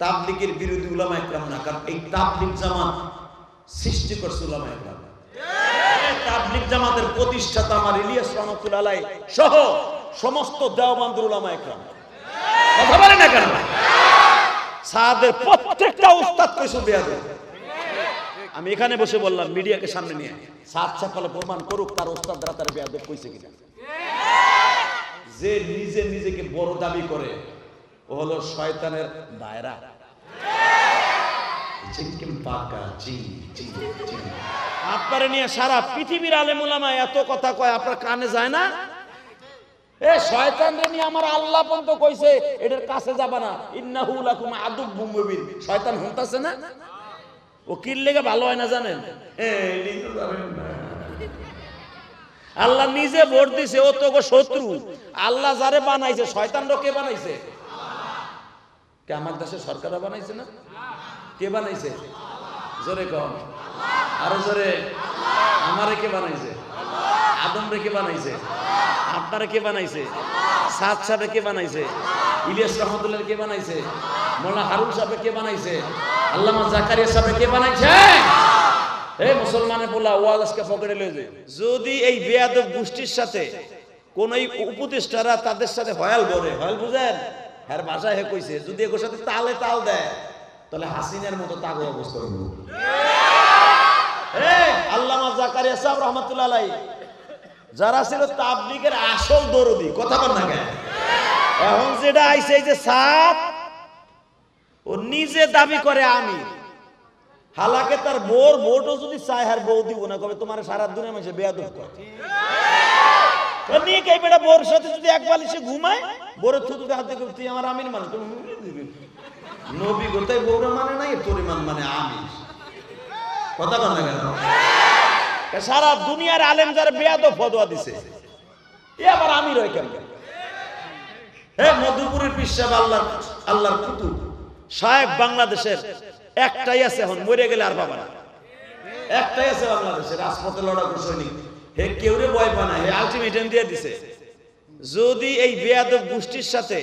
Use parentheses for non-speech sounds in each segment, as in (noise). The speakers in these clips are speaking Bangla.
তাবলিগের বিরোধী উলামা একরাম না, কারণ এই তাবলিগ জামাত সৃষ্টি করছে উলামা একরাম। এই তাবলিগ জামাতের প্রতিষ্ঠাতা আমার ইলিয়াস রহমতুল্লাহ আলাই সহ সমস্ত দেওবন্দের উলামা একরাম। কথা বলে না কেন? সাদের প্রত্যেকটা উস্তাদ কইছো বেয়াদব। আমি এখানে বসে বললাম, মিডিয়াকে সামনে নিয়ে সাত সকালে প্রমাণ করুক তার ওস্তাদরা তার বেয়াদব কইছে কিনা। যে নিজে নিজেকে বড় দাবি করে, ও হলো শয়তানের দায়রা। চিনকিম পাকা জি জি জি। আপনারে নিয়ে সারা পৃথিবীর আলেমুলামা এত কথা কয় আপনার কানে যায় না? এ শয়তান রে নিয়ে আমার আল্লাহ পর্যন্ত কইছে এটার কাছে যাবা না। ইন্নাহু লাকুম আদুব মুবিন। শয়তান হুনতাছে না? ও কির লেগে ভালো হয় না জানেন? আল্লাহ নিজে ভোট দিছে ও তো শত্রু। আল্লাহ যারে বানাইছে শয়তান কে বানাইছে? কে আমার দেশে সরকার বানাইছে না? কে বানাইছে? জোরে কম আরও জোরে। আমারে কে বানাইছে? আদম রে কে বানাইছে? আপনারে কে বানাইছে? সাদ সাহেব কে বানাইছে? ইলিয়াস রহমতুল্লাহ কে বানাইছে? মোল্লা হারুন সাহেব কে বানাইছে? আল্লামা জাকারিয়া সাহেব কে বানাইছে? এই মুসলমানে বলা ওয়াজ আজকে পকেটে লয়ে যায় যদি এই বেয়াদব গোষ্ঠীর সাথে কোন উপদেষ্টারা তাদের সাথে হয়াল বলে হয়াল বুঝেন? হ্যার ভাষা হে কইছে, যদি এগুলোর সাথে তালে তাল দেয়। তাহলে হাসিনের মতো তাগো অবস্থা হইব। আল্লামা জাকারিয়া সাহেব রহমতুল্লাহ আলাইহি। যারা ছিল তাবলিগের আসল দরদি, কথা বল না কেন? এখন যেটা যে ও নিজে দাবি করে আমি হালাকে তার বোর ভোটও যদি চায় হার বউ দিব না, কবে তোমার সারা দুনিয়া মাসে বেয়াদব করে। নিয়ে কে বেটা বোর সাথে যদি এক বালিশে ঘুমায়, বোরের থুতু হাতে তুই আমার আমিন মানে তুমি। নবী গোতাই বউরে মানে নাই পরিমাণ মানে আমি। কথা বল না কেন? সারা দুনিয়ার আলেম যারা বেয়াদ ফদোয়া দিছে। এ আবার আমি কেন হে মধুপুরের পিসাব আল্লাহ আল্লাহর কুতুব সাহেব বাংলাদেশের একটাই আছে এখন মরে গেলে আর পাবা না। একটাই আছে বাংলাদেশে রাজপথে লড়াকু সৈনিক। হে কেউ রে ভয় পায় না হে আলটিমেটাম দিয়ে দিছে। যদি এই বেয়াদব গোষ্ঠীর সাথে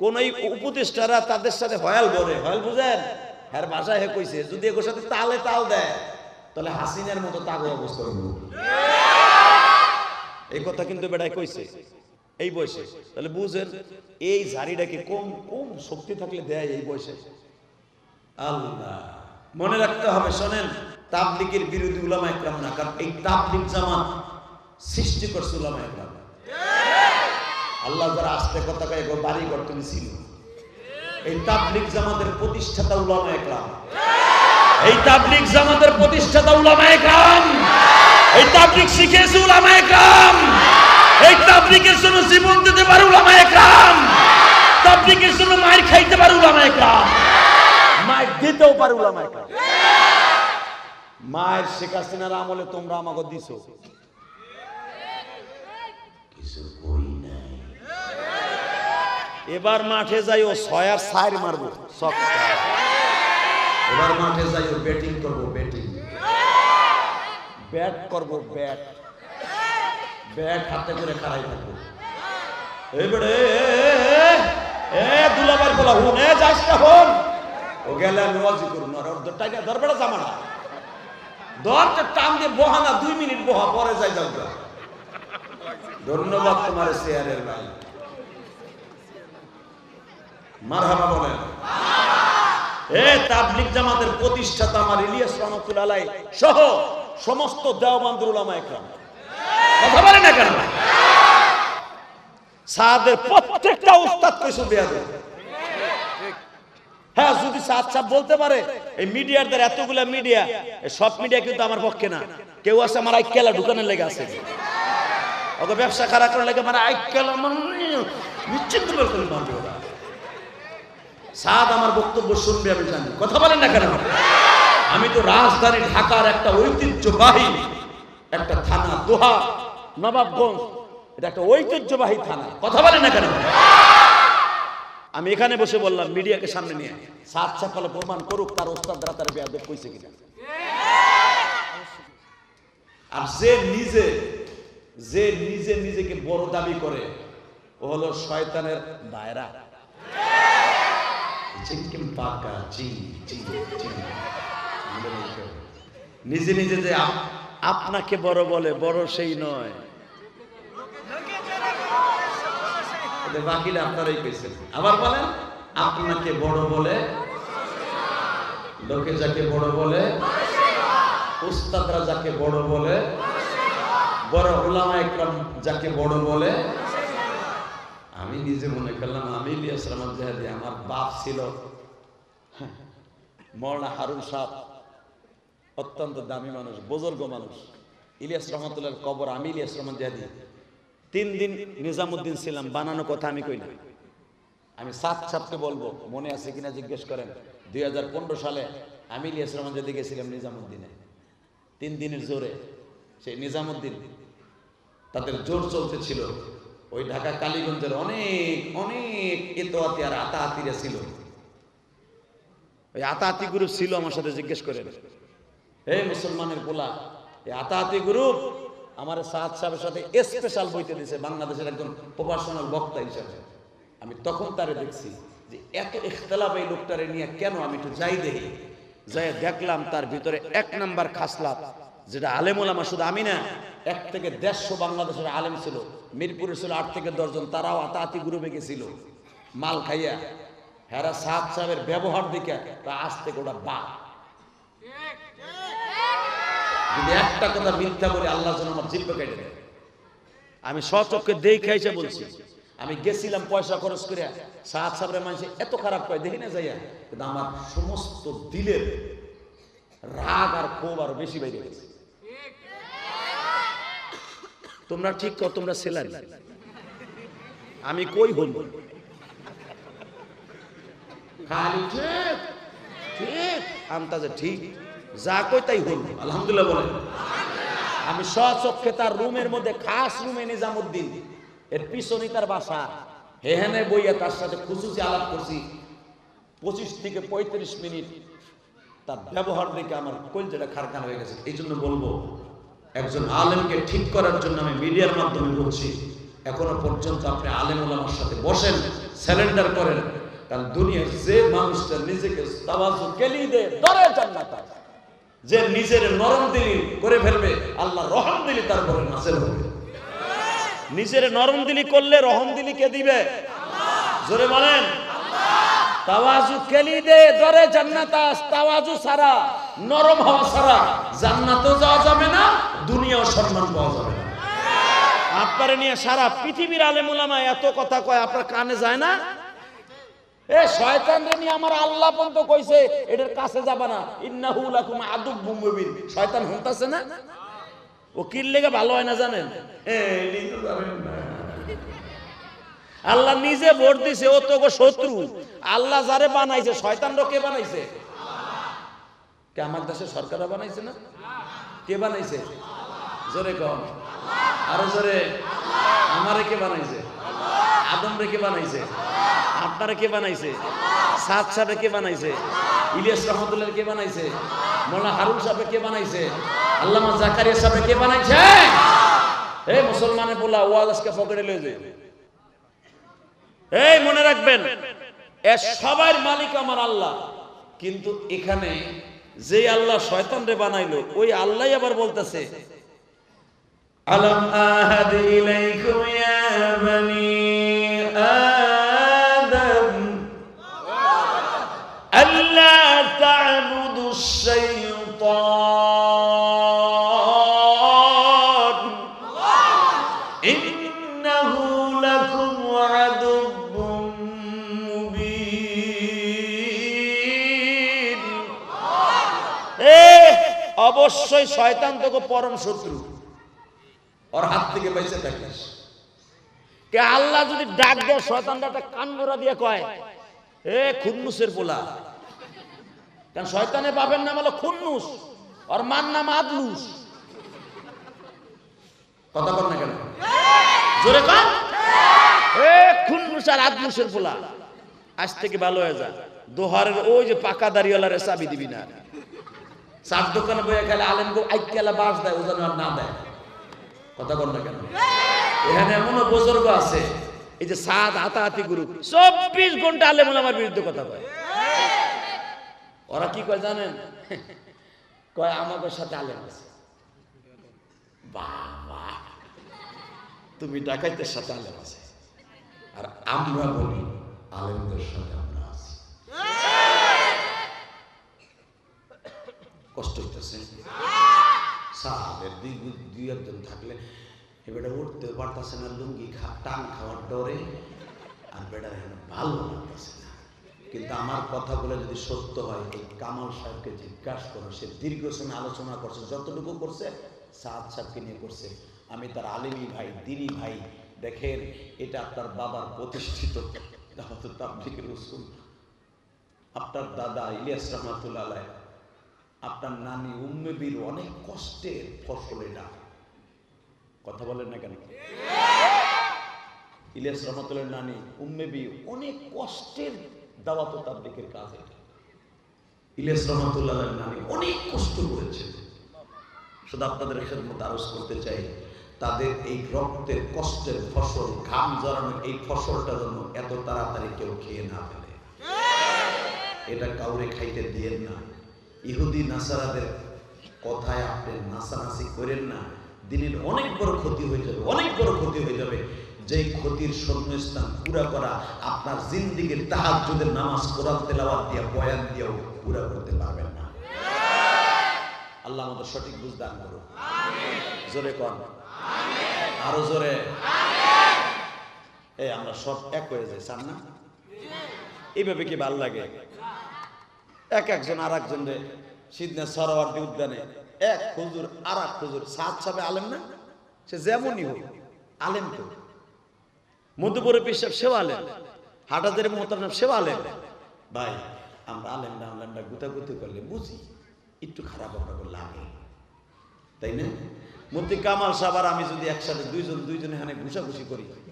কোন উপদেষ্টারা তাদের সাথে হয়াল বলে, হয়াল বুঝেন? হ্যার ভাষায় হে কইছে, যদি এগুলোর সাথে তালে তাল দেয়, তাহলে হাসিনের মতো তাগো অবস্থা হইব। এই কথা কিন্তু বেড়ায় কইছে, এই বয়সে। তাহলে বুঝেন, এই ঝাড়িটাকে কম কম শক্তি থাকলে দেয় এই বয়সে? আল্লাহ। মনে রাখতে হবে, শোনেন, তাবলিগের বিরোধী উলামা একরাম না, কারণ এই তাবলিগ জামাত সৃষ্টি করছে উলামা একরাম। আল্লাহ যারা আস্তে কথা কয়ে গো বাড়ি করতে ছিল। এই তাবলিগ জামাতের প্রতিষ্ঠাতা উলামা একরাম। এই তাবলিগ জামাতের প্রতিষ্ঠাতা উলামা একরাম। এই তাবলিক শিখেছে উলামা একরাম। এই তাবলিকের জন্য জীবন দিতে পারে উলামা একরাম। তাবলিগের জন্য মায়ের খাইতে পারে উলামা একরাম। মায়ের দিতেও পারে উলামা একরাম। মায়ের শেখ হাসিনার আমলে তোমরা আমাকে দিছো কিছু কই নাই এবার মাঠে যাই ও ছয় আর সাইর মারবো সবটা এবার মাঠে যাই ও ব্যাটিং করব ব্যাটিং। ব্যাট করব ব্যাট। ব্যাট হাতে করে খাড়াই থাকব। এবারে এ দুলাবার বলা হুন এ যাস না হন। ও গেলে আমি ওয়াজি করুন আর ওর টাইটা ধরবেড়া জামানা দরটা টান দিয়ে বহানা দুই মিনিট বহা পরে যাই যাও। ধন্যবাদ তোমার শেয়ারের ভাই। মারহাবা বলেন। এ জামাতের প্রতিষ্ঠাতা আমার ইলিয়াস রহমতুল্লাহ আলাই সহ সমস্ত দেওবন্দের উলামা একরাম। কথা বলে না কেন? সাদের প্রত্যেকটা উস্তাদ কইছো বেয়াদব হ্যাঁ যদি সাত সাপ বলতে পারে, এই মিডিয়ার দ্বারা এতগুলা মিডিয়া সব মিডিয়া কিন্তু আমার পক্ষে না। কেউ আছে আমার আইকেলা ঢুকানোর লেগে আছে। ওকে ব্যবসা খারাপ করার লেগে আমার আইকেলা আমার নিশ্চিন্ত করে মারবে ওরা সাদ আমার বক্তব্য শুনবে, আমি জানি। কথা বলেন না কেন? আমি তো রাজধানী ঢাকার একটা ঐতিহ্যবাহী একটা থানা, দোহা, নবাবগঞ্জ। এটা একটা ঐতিহ্যবাহী থানা। কথা বলেন না কেন? আমি এখানে বসে বললাম, মিডিয়াকে সামনে নিয়ে সাত সকালে প্রমাণ করুক তার ওস্তাদরা তার বেয়াদব কইছে কিনা। আর যে নিজে যে নিজে নিজেকে বড় দাবি করে, ও হলো শয়তানের দায়রা। চিমকিম পাকা চিং চিং চিং নিজে নিজে যে আপনাকে বড় বলে, বড় সেই নয়। বাকিটা আপনারাই পেয়েছেন। আবার বলেন, আপনাকে বড় বলে, লোকে যাকে বড় বলে, উস্তাদরা যাকে বড় বলে, বড় ওলামা একরাম যাকে বড় বলে আমি নিজে মনে করলাম, আমি ইলিয়াস রহমান জাহাদি, আমার বাপ ছিল। মরনা হারুন সাপ অত্যন্ত দামি মানুষ, বুজুর্গ মানুষ। ইলিয়াস রহমতুল্লাহ কবর, আমি ইলিয়াস রহমান জাহাদি। তিন দিন নিজামুদ্দিন ছিলাম, বানানো কথা আমি কই না আমি সাত সাতকে বলব, মনে আছে কিনা জিজ্ঞেস করেন। দুই হাজার পনেরো সালে আমি ইলিয়াস রহমান জাহাদি গেছিলাম নিজামুদ্দিনে। তিন দিনের জোরে, সেই নিজামুদ্দিন তাদের জোর চলতেছিল ওই ঢাকা কালীগঞ্জের অনেক অনেক এতোয়াতি আর আতাহাতিরা ছিল। ওই আতাহাতি গ্রুপ ছিল আমার সাথে জিজ্ঞেস করে হে মুসলমানের পোলা এই আতাহাতি গ্রুপ আমার সাদ সাহেবের সাথে স্পেশাল বইতে দিয়েছে বাংলাদেশের একজন প্রফেশনাল বক্তা হিসাবে। আমি তখন তারে দেখছি যে এত ইখতলাফ এই লোকটারে নিয়ে কেন আমি একটু যাই দেখি। যাই দেখলাম তার ভিতরে এক নাম্বার খাসলাত। যেটা আলেমুল আমার শুধু আমি না এক থেকে দেড়শো বাংলাদেশের আলেম ছিল। মিরপুরে ছিল আট থেকে দশজন তারাও আতাহাতি গ্রুপে গেছিল। মাল খাইয়া, হেরা সাদ সাহেবের ব্যবহার দেখে তা আজ থেকে ওটা বা যদি একটা কথা মিথ্যা বলে, আল্লাহ যেন আমার জিব্বা কেটে দেয়। আমি সচক্ষে দেই খাইছে বলছি, আমি গেছিলাম পয়সা খরচ করে সাত সাবরে মানুষ এত খারাপ পায় দেখি না যাইয়া। কিন্তু আমার সমস্ত দিলের রাগ আর ক্ষোভ আর বেশি বাইরে গেছে। তোমরা ঠিক কর, তোমরা সেলারি। আমি কই হল ঠিক ঠিক আমতাজে ঠিক, যা কই তাই হল আলহামদুলিল্লাহ বলেন। আমি স্বচক্ষে তার রুমের মধ্যে খাস রুমে নিজামুদ্দিন, এর পিছনে তার বাসা। হেহেনে বইয়া তার সাথে খুশুসি আলাপ করছি। পঁচিশ থেকে পঁয়ত্রিশ মিনিট তার ব্যবহার দেখে আমার কলজেটা খারখান হয়ে গেছে। এই জন্য বলব একজন আলেমকে ঠিক করার জন্য আমি মিডিয়ার মাধ্যমে বলছি এখনও পর্যন্ত আপনি আলেম ওলামার সাথে বসেন স্যালেন্ডার করেন কারণ দুনিয়ার যে মানুষটা নিজেকে তাওয়াজু কেলি দে দরে জান্নাত আছে। যে নিজের নরম দিলি করে ফেলবে আল্লাহ রহম দিলি তারপরে নাসেল হবে। নিজের নরম দিলি করলে রহম দিলি কে দিবে? জোরে বলেন। তাওয়াজু কেলি দে দরে জান্নাত আস তাওয়াজু সারা নরম হওয়া সারা জান্নাতও যাওয়া যাবে না দুনিয়াও সম্মান পাওয়া যাবে না। আপনারে নিয়ে সারা পৃথিবীর আলেমুলামা এত কথা কয়, আপনার কানে যায় না? এ শয়তান রে নিয়ে আমার আল্লাহ পর্যন্ত কইছে এটার কাছে যাবা না। ইন্নাহু লাকুম আদুব মুবিন। শয়তান হুনতাছে না? ও কির লেগে ভালো হয় না জানেন। আল্লাহ নিজে ভোট দিছে, ও তো শত্রু। আল্লাহ যারে বানাইছে শয়তান কে বানাইছে? কে আমার দেশে সরকার বানাইছে না? কে বানাইছে? জোরে কম আরও জোরে। আমারে কে বানাইছে? আদম কে বানাইছে? আপনারা কে বানাইছে? সাদ সাহেব কে বানাইছে? ইলিয়াস রহমতুল্লাহ কে বানাইছে? মোল্লা হারুন সাহেব কে বানাইছে? আল্লামা জাকারিয়া সাহেব কে বানাইছে? এই মুসলমানে বলা ওয়াজ আজকে পকেটে লয়ে যায় এই, মনে রাখবেন, এ সবার মালিক আমার আল্লাহ। কিন্তু এখানে যে আল্লাহ শয়তান রে বানাইলো, ওই আল্লাহ আবার বলতেছে আলম আহাদ ইলাইকুম ইয়া বনি আদম আল্লা তা'বুদু الشيطان إنه لكم عدو مبين এ অবশ্যই শয়তান তোকে পরম শত্রু ওর হাত থেকে বেঁচে থাকিস কে আল্লাহ যদি ডাক দেয় শয়তানটা একটা কান মোড়া দিয়ে কয় এ খুন্নুসের পোলা। কারণ শয়তানের বাপের নাম হলো খুন্নুস ওর মার নাম আদলুস। কথা বল না কেন? জোরে কর এ খুন্নুস আর আদলুসের পোলা। আজ থেকে ভালো হয়ে যা। দোহারের ওই যে পাকা দাড়িওয়ালার চাবি দিবি না। চার দোকানে বইয়া খেলে আলেম গো আইকেলা বাস দেয় ও যেন আর না দেয়। কথা বল না কেন? এখানে এমনও বুজুর্গ আছে, এই যে সাদ হাতাহাতি গ্রুপ, চব্বিশ ঘণ্টা আলেম আমার বিরুদ্ধে কথা কয়। ওরা কি কয় জানেন? (laughs) কয়, আমাদের সাথে আলেম আছে। বাবা, তুমি ডাকাইতের সাথে আলেম আছে। আর আমরা বলি, আলেমদের সাথে আমরা আছি। কষ্ট হইতেছে। সাহাবের দুই দুই একজন থাকলে এবারে উঠতে পারতেছে না, লুঙ্গি খা, টান খাওয়ার ডরে। আর বেটার এখানে ভালো লাগতেছে না। কিন্তু আমার কথাগুলো যদি সত্য হয়, এই কামাল সাহেবকে জিজ্ঞাসা করো, সে দীর্ঘ সময় আলোচনা করছে, যতটুকু করছে সাদ সাহেবকে নিয়ে করছে। আমি তার আলিমি ভাই, দিনী ভাই, দেখেন, এটা আপনার বাবার প্রতিষ্ঠিত দাওয়াত তাবলিগের রসুল আপনার দাদা ইলিয়াস রহমাতুল্লাহ আপনার নানি উম্মেবির অনেক কষ্টের ফসল এটা। কথা বলেন না কেন? ইলিয়াস রহমতুল্লাহ নানি উম্মেবি অনেক কষ্টের দাওয়াত তাবলিকের কাজ এটা। ইলিয়াস রহমতুল্লাহ নানি অনেক কষ্ট করেছে শুধু আপনাদের খেদমত আরজ করতে চাই, তাদের এই রক্তের কষ্টের ফসল, ঘাম জড়ানো এই ফসলটা যেন এত তাড়াতাড়ি কেউ খেয়ে না ফেলে। এটা কাউরে খাইতে দিয়েন না। ইহুদি নাসারাদের কথায় আপনি নাসানাসি করেন না। দিনের অনেক বড় ক্ষতি হয়ে যাবে অনেক বড় ক্ষতি হয়ে যাবে। যে ক্ষতির শূন্যস্থান পুরা করা আপনার জিন্দিগির তাহাজ্জুদের নামাজ কোরআন তেলাওয়াত দিয়া বয়ান দিয়েও পুরা করতে পারবেন না। আল্লাহ আমাদের সঠিক বুঝ দান করুন। জোরে কন। আরও জোরে। এই আমরা সব এক হয়ে যাই চান না এইভাবে কি ভালো লাগে? এক একজন আর একজন রে সিদ্ধা সরোয়ার্দী উদ্যানে। এক খুজুর আর এক খুজুর সাত সাবে আলেম না? সে যেমনই হোক, আলেম তো। মধ্যপুরে পিসাব সেও আলেম। হাটাদের মোহতারাম সেও আলেম। ভাই, আমরা আলেম না আলেমরা গুতাগুতি করলে বুঝি, একটু খারাপ আপনাকে লাগে। তাই না? মন্ত্রী কামাল সাবার আমি যদি একসাথে দুইজন দুইজন এখানে ঘুষাঘুষি করি